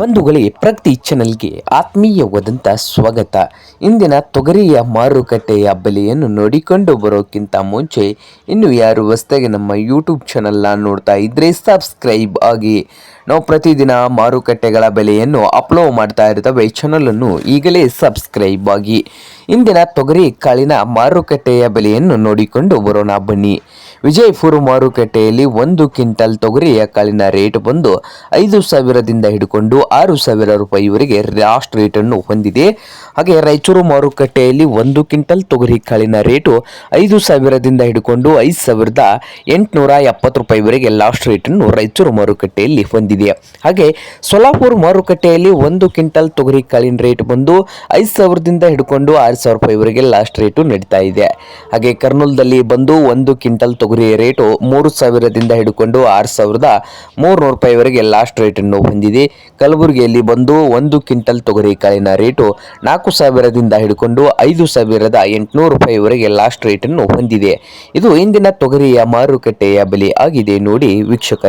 ಬಂಧುಗಳೇ ಪ್ರಗತಿ ಚಾನಲ್ಗೆ ಆತ್ಮೀಯವಾದಂಥ ಸ್ವಾಗತ. ಇಂದಿನ ತೊಗರಿಯ ಮಾರುಕಟ್ಟೆಯ ಬೆಲೆಯನ್ನು ನೋಡಿಕೊಂಡು ಬರೋಕ್ಕಿಂತ ಮುಂಚೆ ಇನ್ನು ಯಾರು ಹೊಸ್ತಾಗಿ ನಮ್ಮ ಯೂಟ್ಯೂಬ್ ಚಾನಲ್ನ ನೋಡ್ತಾ ಇದ್ದರೆ ಸಬ್ಸ್ಕ್ರೈಬ್ ಆಗಿ. ನಾವು ಪ್ರತಿದಿನ ಮಾರುಕಟ್ಟೆಗಳ ಬೆಲೆಯನ್ನು ಅಪ್ಲೋಡ್ ಮಾಡ್ತಾ ಇರ್ತವೆ ಚಾನಲನ್ನು ಈಗಲೇ ಸಬ್ಸ್ಕ್ರೈಬ್ ಆಗಿ. ಇಂದಿನ ತೊಗರಿ ಕಾಳಿನ ಮಾರುಕಟ್ಟೆಯ ಬೆಲೆಯನ್ನು ನೋಡಿಕೊಂಡು ಬರೋಣ ಬನ್ನಿ. ವಿಜಯಪುರ ಮಾರುಕಟ್ಟೆಯಲ್ಲಿ ಒಂದು ಕ್ವಿಂಟಲ್ ತೊಗರಿಯ ಕಾಳಿನ ರೇಟ್ ಬಂದು ಐದು ಸಾವಿರದಿಂದ ಹಿಡ್ಕೊಂಡು ಆರು ಸಾವಿರ ರೂಪಾಯಿವರೆಗೆ ಲಾಸ್ಟ್ ರೇಟನ್ನು ಹೊಂದಿದೆ. ಹಾಗೆ ರಾಯಚೂರು ಮಾರುಕಟ್ಟೆಯಲ್ಲಿ ಒಂದು ಕ್ವಿಂಟಲ್ ತೊಗರಿ ಕಾಳಿನ ರೇಟು ಐದು ಸಾವಿರದಿಂದ ಹಿಡ್ಕೊಂಡು ಐದು ಸಾವಿರದ ಎಂಟುನೂರ ಎಪ್ಪತ್ತು ರೂಪಾಯಿವರೆಗೆ ಲಾಸ್ಟ್ ರೇಟನ್ನು ರಾಯಚೂರು ಮಾರುಕಟ್ಟೆಯಲ್ಲಿ ಹೊಂದಿದೆ. ಹಾಗೆ ಸೊಲಾಪುರ ಮಾರುಕಟ್ಟೆಯಲ್ಲಿ ಒಂದು ಕ್ವಿಂಟಲ್ ತೊಗರಿ ಕಾಳಿನ ರೇಟ್ ಬಂದು ಐದು ಸಾವಿರದಿಂದ ಹಿಡ್ಕೊಂಡು ಆರು ಸಾವಿರ ರೂಪಾಯಿವರೆಗೆ ಲಾಸ್ಟ್ ರೇಟು ನಡೀತಾ ಇದೆ. ಹಾಗೆ ಕರ್ನೂಲ್ದಲ್ಲಿ ಬಂದು ಒಂದು ಕ್ವಿಂಟಲ್ ತೊಗರಿ ರೇಟು ಮೂರು ಸಾವಿರದಿಂದ ಹಿಡ್ಕೊಂಡು ಆರು ಸಾವಿರದ ಮೂರುನೂರು ರೂಪಾಯಿವರೆಗೆ ಲಾಸ್ಟ್ ರೇಟನ್ನು ಹೊಂದಿದೆ. ಕಲಬುರಗಿಯಲ್ಲಿ ಬಂದು ಒಂದು ಕ್ವಿಂಟಲ್ ತೊಗರಿ ಕಾಳಿನ ರೇಟು ನಾಲ್ಕು ಸಾವಿರದಿಂದ ಹಿಡ್ಕೊಂಡು ಐದು ಸಾವಿರದ ಎಂಟುನೂರು ರೂಪಾಯಿವರೆಗೆ ಲಾಸ್ಟ್ ರೇಟನ್ನು ಹೊಂದಿದೆ. ಇದು ಇಂದಿನ ತೊಗರಿಯ ಮಾರುಕಟ್ಟೆಯ ಬೆಲೆ ಆಗಿದೆ. ನೋಡಿ ವೀಕ್ಷಕರೇ.